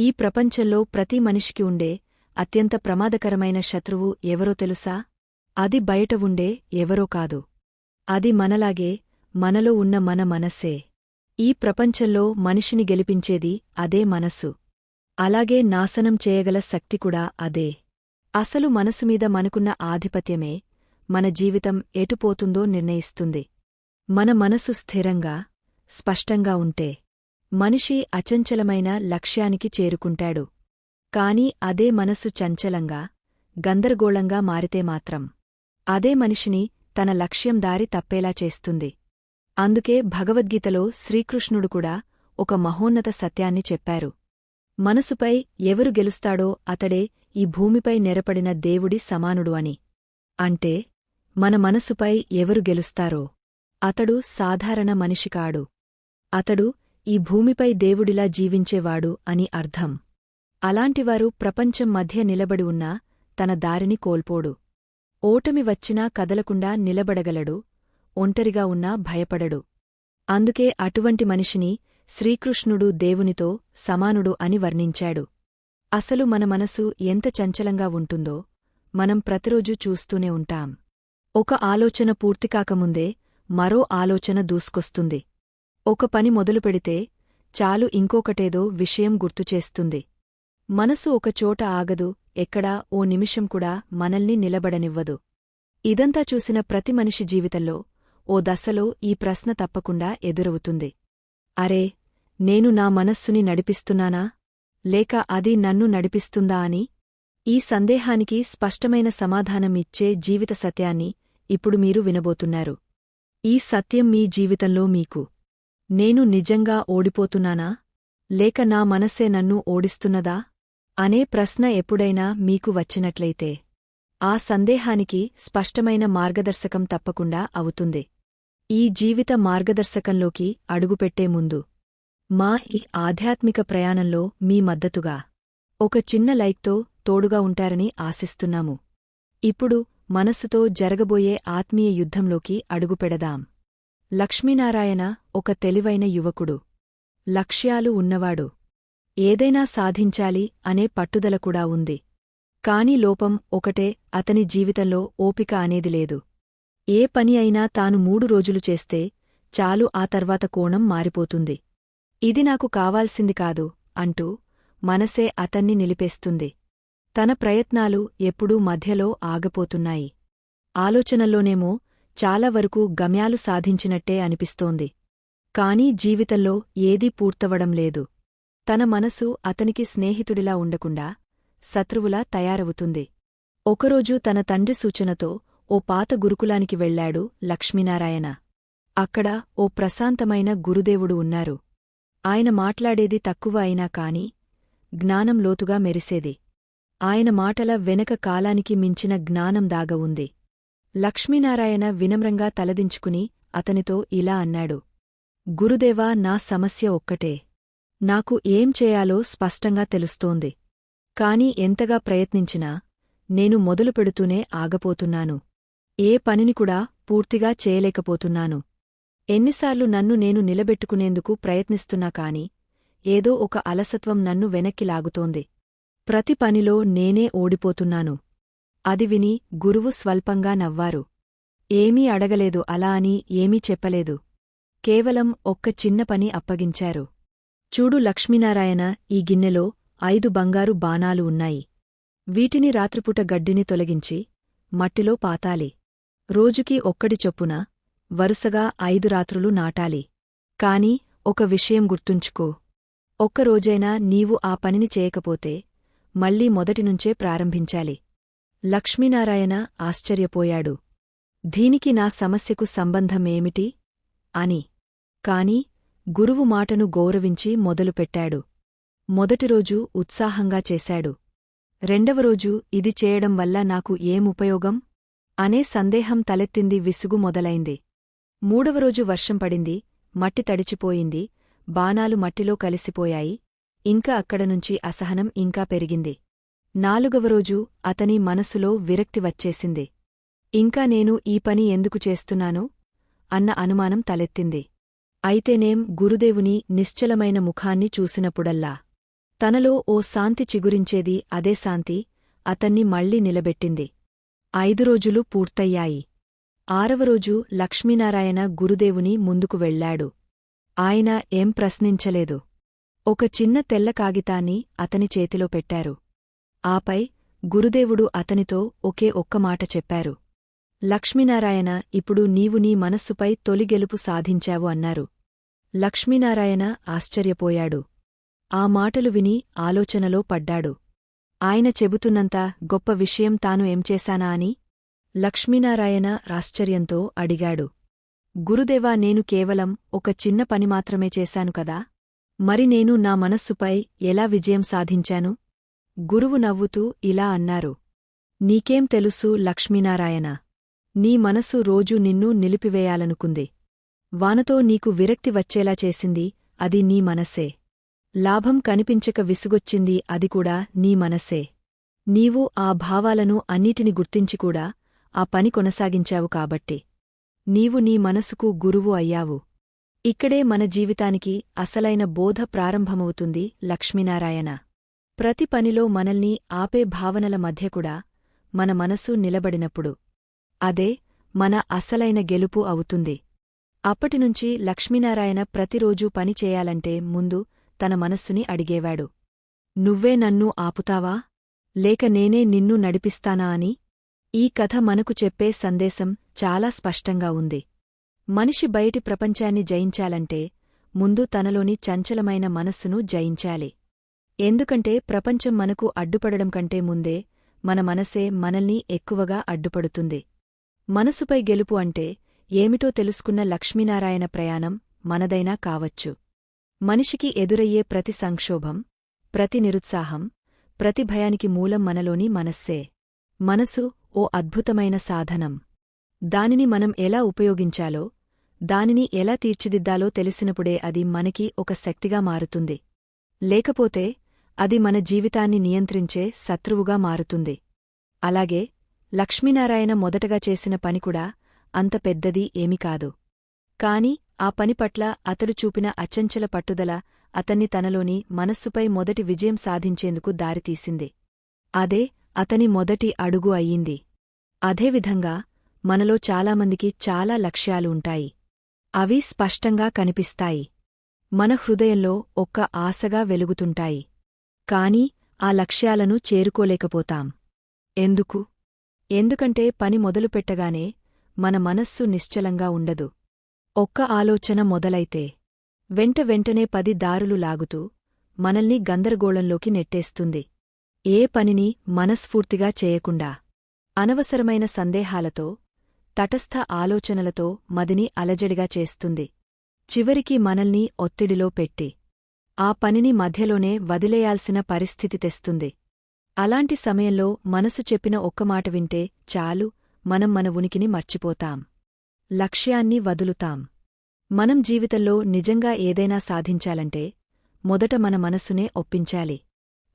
ఈ ప్రపంచంలో ప్రతి మనిషికి ఉండే అత్యంత ప్రమాదకరమైన శత్రువు ఎవరో తెలుసా? అది బయట ఉండే ఎవరో కాదు. అది మనలాగే మనలో ఉన్న మన మనస్సే. ఈ ప్రపంచంలో మనిషిని గెలిపించేది అదే మనస్సు. అలాగే నాశనం చేయగల శక్తి కూడా అదే. అసలు మనసుమీద మనకున్న ఆధిపత్యమే మన జీవితం ఎటుపోతుందో నిర్ణయిస్తుంది. మన మనసు స్థిరంగా స్పష్టంగా ఉంటే. మనిషి అచంచలమైన లక్ష్యానికి చేరుకుంటాడు. కాని అదే మనస్సు చంచలంగా గందరగోళంగా మారితే మాత్రం. అదే మనిషిని తన లక్ష్యం దారి తప్పేలా చేస్తుంది. అందుకే భగవద్గీతలో శ్రీకృష్ణుడు కూడా ఒక మహోన్నత సత్యాన్ని చెప్పారు. మనసుపై ఎవరు గెలుస్తాడో అతడే ఈ భూమిపై నెరపడిన దేవుడి సమానుడు అని. అంటే మన మనసుపై ఎవరు గెలుస్తారో. అతడు సాధారణ మనిషికాడు అతడు ఈ భూమిపై దేవుడిలా జీవించేవాడు అని అర్థం. అలాంటివారు ప్రపంచం మధ్య నిలబడి ఉన్నా తన దారిని కోల్పోడు. ఓటమి వచ్చినా కదలకుండా నిలబడగలడు ఒంటరిగా ఉన్నా భయపడడు. అందుకే అటువంటి మనిషిని శ్రీకృష్ణుడు దేవునితో సమానుడు అని వర్ణించాడు. అసలు మన మనసు ఎంత చంచలంగా ఉంటుందో మనం ప్రతిరోజూ చూస్తూనే ఉంటాం. ఒక ఆలోచన పూర్తికాకముందే మరో ఆలోచన దూసుకొస్తుంది. ఒక పని మొదలుపెడితే చాలు ఇంకొకటేదో విషయం గుర్తుచేస్తుంది మనసు ఒకచోట ఆగదు ఎక్కడా ఓ నిమిషం కూడా మనల్ని నిలబడనివ్వదు. ఇదంతా చూసిన ప్రతి మనిషి జీవితంలో ఓ దశలో ఈ ప్రశ్న తప్పకుండా ఎదురవుతుంది. అరే నేను నా మనస్సుని నడిపిస్తున్నానా? లేక అది నన్ను నడిపిస్తుందా అని? ఈ సందేహానికి స్పష్టమైన సమాధానం ఇచ్చే జీవిత సత్యాన్ని ఇప్పుడు మీరు వినబోతున్నారు. ఈ సత్యం మీ జీవితంలో మీకు నేను నిజంగా ఓడిపోతున్నానా? లేక నా మనస్సే నన్ను ఓడిస్తున్నదా? అనే ప్రశ్న ఎప్పుడైనా మీకు వచ్చినట్లయితే ఆ సందేహానికి స్పష్టమైన మార్గదర్శకం తప్పకుండా అవుతుంది. ఈ జీవిత మార్గదర్శకంలోకి అడుగుపెట్టే ముందు మా ఈ ఆధ్యాత్మిక ప్రయాణంలో మీ మద్దతుగా ఒక చిన్న లైక్తో తోడుగా ఉంటారని ఆశిస్తున్నాము. ఇప్పుడు మనస్సుతో జరగబోయే ఆత్మీయ యుద్ధంలోకి అడుగుపెడదాం. లక్ష్మీనారాయణ ఒక తెలివైన యువకుడు. లక్ష్యాలు ఉన్నవాడు. ఏదైనా సాధించాలి అనే పట్టుదల కూడా ఉంది. కాని లోపం ఒకటే అతని జీవితంలో ఓపిక అనేది లేదు. ఏ పని అయినా తాను మూడు రోజులు చేస్తే చాలు ఆ తర్వాత కోణం మారిపోతుంది. ఇది నాకు కావాల్సింది కాదు అంటూ మనసే అతన్ని నిలిపేస్తుంది. తన ప్రయత్నాలు ఎప్పుడూ మధ్యలో ఆగపోతున్నాయి. ఆలోచనల్లోనేమో చాలా వరకు గమ్యాలు సాధించినట్టే అనిపిస్తోంది. కాని జీవితంలో ఏదీ పూర్తవడం లేదు. తన మనసు అతనికి స్నేహితుడిలా ఉండకుండా శత్రువులా తయారవుతుంది. ఒకరోజు తన తండ్రి సూచనతో ఓ పాత గురుకులానికి వెళ్ళాడు లక్ష్మీనారాయణ. అక్కడ ఓ ప్రశాంతమైన గురుదేవుడు ఉన్నారు. ఆయన మాట్లాడేది తక్కువ అయినా కాని జ్ఞానం లోతుగా మెరిసేది. ఆయన మాటల వెనక కాలానికి మించిన జ్ఞానం దాగ ఉంది. లక్ష్మీనారాయణ వినమ్రంగా తలదించుకుని అతనితో ఇలా అన్నాడు. గురుదేవా నా సమస్య ఒక్కటే. నాకు ఏం చేయాలో స్పష్టంగా తెలుస్తోంది. కాని ఎంతగా ప్రయత్నించినా నేను మొదలుపెడుతూనే ఆగపోతున్నాను. ఏ పనిని కూడా పూర్తిగా చేయలేకపోతున్నాను. ఎన్నిసార్లు నన్ను నేను నిలబెట్టుకునేందుకు ప్రయత్నిస్తున్నా కాని ఏదో ఒక అలసత్వం నన్ను వెనక్కి లాగుతోంది. ప్రతి పనిలో నేనే ఓడిపోతున్నాను. అది విని గురువు స్వల్పంగా నవ్వారు. ఏమీ అడగలేదు అలా అని ఏమీ చెప్పలేదు. కేవలం ఒక్క చిన్న పని అప్పగించారు. చూడు లక్ష్మీనారాయణ ఈ గిన్నెలో ఐదు బంగారు బాణాలు ఉన్నాయి. వీటిని రాత్రిపూట గడ్డిని తొలగించి మట్టిలో పాతాలి. రోజుకి ఒక్కడి చొప్పున వరుసగా ఐదు రాత్రులు నాటాలి. కాని ఒక విషయం గుర్తుంచుకో. ఒక్కరోజైనా నీవు ఆ పనిని చేయకపోతే మళ్ళీ మొదటినుంచే ప్రారంభించాలి. లక్ష్మీనారాయణ ఆశ్చర్యపోయాడు. దీనికి నా సమస్యకు సంబంధమేమిటి? అని. కాని గురువు మాటను గౌరవించి మొదలుపెట్టాడు. మొదటిరోజు ఉత్సాహంగా చేశాడు. రెండవరోజు ఇది చేయడం వల్ల నాకు ఏముపయోగం అనే సందేహం తలెత్తింది విసుగు మొదలైంది. మూడవరోజు వర్షం పడింది మట్టి తడిచిపోయింది బాణాలు మట్టిలో కలిసిపోయాయి ఇంకా అక్కడనుంచి అసహనం ఇంకా పెరిగింది. నాలుగవరోజు అతని మనసులో విరక్తి వచ్చేసింది. ఇంకా నేను ఈ పని ఎందుకు చేస్తున్నాను? అన్న అనుమానం తలెత్తింది. అయితేనేం గురుదేవుని నిశ్చలమైన ముఖాన్ని చూసినప్పుడల్లా. తనలో ఓ శాంతి చిగురించేది అదే శాంతి అతన్ని మళ్ళీ నిలబెట్టింది. ఐదు రోజులు పూర్తయ్యాయి. ఆరవ రోజు లక్ష్మీనారాయణ గురుదేవుని ముందుకు వెళ్ళాడు ఆయన ఏం ప్రశ్నించలేదు. ఒక చిన్న తెల్ల కాగితాన్ని అతని చేతిలో పెట్టారు. ఆపై గురుదేవుడు అతనితో ఒకే ఒక్క మాట చెప్పారు. లక్ష్మీనారాయణ ఇప్పుడు నీవు నీ మనస్సుపై తొలి గెలుపు సాధించావు అన్నారు. లక్ష్మీనారాయణ ఆశ్చర్యపోయాడు. ఆ మాటలు విని ఆలోచనలో పడ్డాడు. ఆయన చెబుతున్నంత గొప్ప విషయం తాను ఏంచేశానా అని లక్ష్మీనారాయణ ఆశ్చర్యంతో అడిగాడు. గురుదేవా నేను కేవలం ఒక చిన్న పని మాత్రమే చేశాను కదా? మరి నేను నా మనస్సుపై ఎలా విజయం సాధించాను? గురువు నవ్వుతూ ఇలా అన్నారు. నీకేం తెలుసు లక్ష్మీనారాయణ? నీ మనసు రోజూ నిన్ను నిలిపివేయాలనుకుంది. వానతో నీకు విరక్తి వచ్చేలా చేసింది అది నీ మనసే. లాభం కనిపించక విసుగొచ్చింది అది కూడా నీ మనసే. నీవు ఆ భావాలను అన్నిటిని గుర్తించికూడా ఆ పని కొనసాగించావు కాబట్టి. నీవు నీ మనసుకు గురువు అయ్యావు. ఇక్కడే మన జీవితానికి అసలైన బోధ ప్రారంభమవుతుంది లక్ష్మీనారాయణ. ప్రతి పనిలో మనల్ని ఆపే భావనల మధ్య కూడా మన మనసు నిలబడినప్పుడు అదే మన అసలైన గెలుపు అవుతుంది. అప్పటినుంచి లక్ష్మీనారాయణ ప్రతిరోజూ పని చేయాలంటే ముందు తన మనస్సుని అడిగేవాడు. నువ్వే నన్ను ఆపుతావా? లేక నేనే నిన్ను నడిపిస్తానా? అని ఈ కథ మనకు చెప్పే సందేశం చాలా స్పష్టంగా ఉంది. మనిషి బయటి ప్రపంచాన్ని జయించాలంటే ముందు తనలోని చంచలమైన మనస్సును జయించాలి. ఎందుకంటే ప్రపంచం మనకు అడ్డుపడడం కంటే ముందే మన మనసే మనల్ని ఎక్కువగా అడ్డుపడుతుంది. మనసుపై గెలుపు అంటే ఏమిటో తెలుసుకున్న లక్ష్మీనారాయణ ప్రయాణం మనదైనా కావచ్చు. మనిషికి ఎదురయ్యే ప్రతి సంక్షోభం ప్రతి నిరుత్సాహం ప్రతి భయానికి మూలం మనలోని మనస్సే. మనసు ఓ అద్భుతమైన సాధనం. దానిని మనం ఎలా ఉపయోగించాలో దానిని ఎలా తీర్చిదిద్దాలో తెలిసినప్పుడే అది మనకి ఒక శక్తిగా మారుతుంది. లేకపోతే అది మన జీవితాన్ని నియంత్రించే శత్రువుగా మారుతుంది. అలాగే లక్ష్మీనారాయణ మొదటగా చేసిన పనికూడా అంత పెద్దది ఏమి కాదు. కాని ఆ పని పట్ల అతడు చూపిన అచంచల పట్టుదల అతన్ని తనలోని మనస్సుపై మొదటి విజయం సాధించేందుకు దారితీసింది. అదే అతని మొదటి అడుగు అయ్యింది. అదేవిధంగా మనలో చాలామందికి చాలా లక్ష్యాలు ఉంటాయి. అవి స్పష్టంగా కనిపిస్తాయి. మన హృదయంలో ఒక్క ఆశగా వెలుగుతుంటాయి. కాని ఆ లక్ష్యాలను చేరుకోలేకపోతాం. ఎందుకు? ఎందుకంటే పని మొదలుపెట్టగానే మన మనస్సు నిశ్చలంగా ఉండదు. ఒక్క ఆలోచన మొదలైతే వెంట వెంటనే పది దారులు లాగుతూ మనల్ని గందరగోళంలోకి నెట్టేస్తుంది. ఏ పనిని మనస్ఫూర్తిగా చేయకుండా అనవసరమైన సందేహాలతో తటస్థ ఆలోచనలతో మదిని అలజడిగా చేస్తుంది. చివరికి మనల్ని ఒత్తిడిలో పెట్టి ఆ పనిని మధ్యలోనే వదిలేయాల్సిన పరిస్థితి తెస్తుంది. అలాంటి సమయంలో మనసు చెప్పిన ఒక్క మాట వింటే చాలు మనం మన ఉనికిని మర్చిపోతాం. లక్ష్యాన్ని వదులుతాం. మనం జీవితంలో నిజంగా ఏదైనా సాధించాలంటే మొదట మన మనసునే ఒప్పించాలి.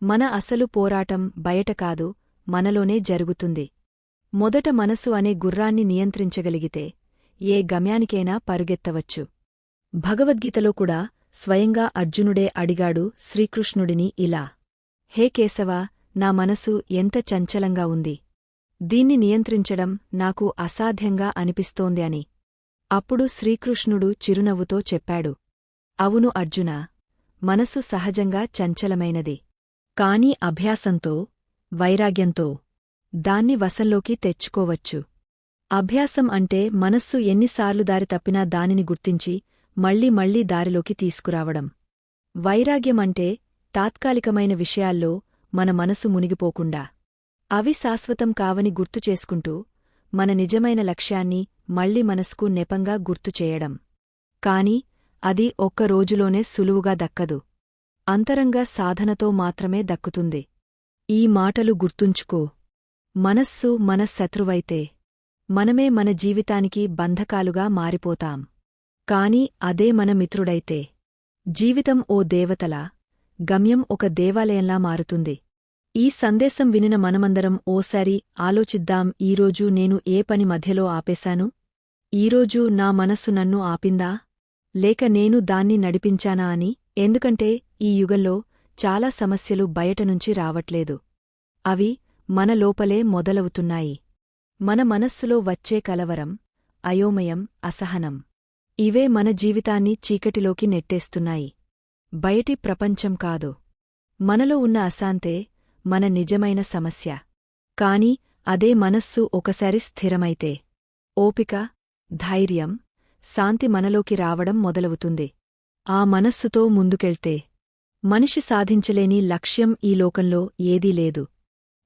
మన అసలు పోరాటం బయట కాదు మనలోనే జరుగుతుంది. మొదట మనసు అనే గుర్రాన్ని నియంత్రించగలిగితే ఏ గమ్యానికైనా పరుగెత్తవచ్చు. భగవద్గీతలో కూడా స్వయంగా అర్జునుడే అడిగాడు శ్రీకృష్ణుడిని ఇలా. హే కేశవా నా మనసు ఎంత చంచలంగా ఉంది. దీన్ని నియంత్రించడం నాకు అసాధ్యంగా అనిపిస్తోంది అని. అప్పుడు శ్రీకృష్ణుడు చిరునవ్వుతో చెప్పాడు. అవును అర్జున మనసు సహజంగా చంచలమైనది. కాని అభ్యాసంతో వైరాగ్యంతో దాన్ని వశంలోకి తెచ్చుకోవచ్చు. అభ్యాసం అంటే మనస్సు ఎన్నిసార్లు దారి తప్పినా దానిని గుర్తించి మళ్ళీ మళ్ళీ దారిలోకి తీసుకురావడం. వైరాగ్యమంటే తాత్కాలికమైన విషయాల్లో మన మనసు మునిగిపోకుండా. అవి శాశ్వతం కావని గుర్తుచేసుకుంటూ మన నిజమైన లక్ష్యాన్ని మళ్ళీ మనస్కు నెపంగా గుర్తుచేయడం కాని అది ఒక్క రోజులోనే సులువుగా దక్కదు. అంతరంగా సాధనతో మాత్రమే దక్కుతుంది. ఈ మాటలు గుర్తుంచుకో. మనస్సు మన శత్రువైతే మనమే మన జీవితానికి బంధకాలుగా మారిపోతాం. కాని అదే మన మిత్రుడైతే. జీవితం ఓ దేవతలా గమ్యం ఒక దేవాలయంలా మారుతుంది. ఈ సందేశం వినిన మనమందరం ఓసారి ఆలోచిద్దాం ఈరోజు నేను ఏ పని మధ్యలో ఆపేశాను? ఈరోజు నా మనస్సు నన్ను ఆపిందా? లేక నేను దాన్ని నడిపించానా అని? ఎందుకంటే ఈ యుగంలో చాలా సమస్యలు బయటనుంచి రావట్లేదు. అవి మన లోపలే మొదలవుతున్నాయి. మన మనస్సులో వచ్చే కలవరం అయోమయం అసహనం. ఇవే మన జీవితాన్ని చీకటిలోకి నెట్టేస్తున్నాయి. బయటి ప్రపంచం కాదు. మనలో ఉన్న అశాంతే మన నిజమైన సమస్య. కాని అదే మనస్సు ఒకసారి స్థిరమైతే. ఓపిక ధైర్యం శాంతి మనలోకి రావడం మొదలవుతుంది. ఆ మనస్సుతో ముందుకెళ్తే. మనిషి సాధించలేని లక్ష్యం ఈ లోకంలో ఏదీ లేదు.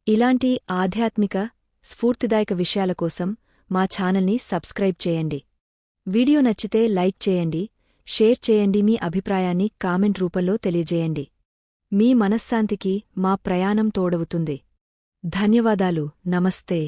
ఇలాంటి ఆధ్యాత్మిక స్ఫూర్తిదాయక విషయాల కోసం మా ఛానల్ని సబ్స్క్రైబ్ చేయండి. వీడియో నచ్చితే లైక్ చేయండి షేర్ చేయండి మీ అభిప్రాయాన్ని కామెంట్ రూపంలో తెలియజేయండి. మీ మనశ్శాంతికి మా ప్రయాణం తోడవుతుంది. ధన్యవాదాలు. నమస్తే.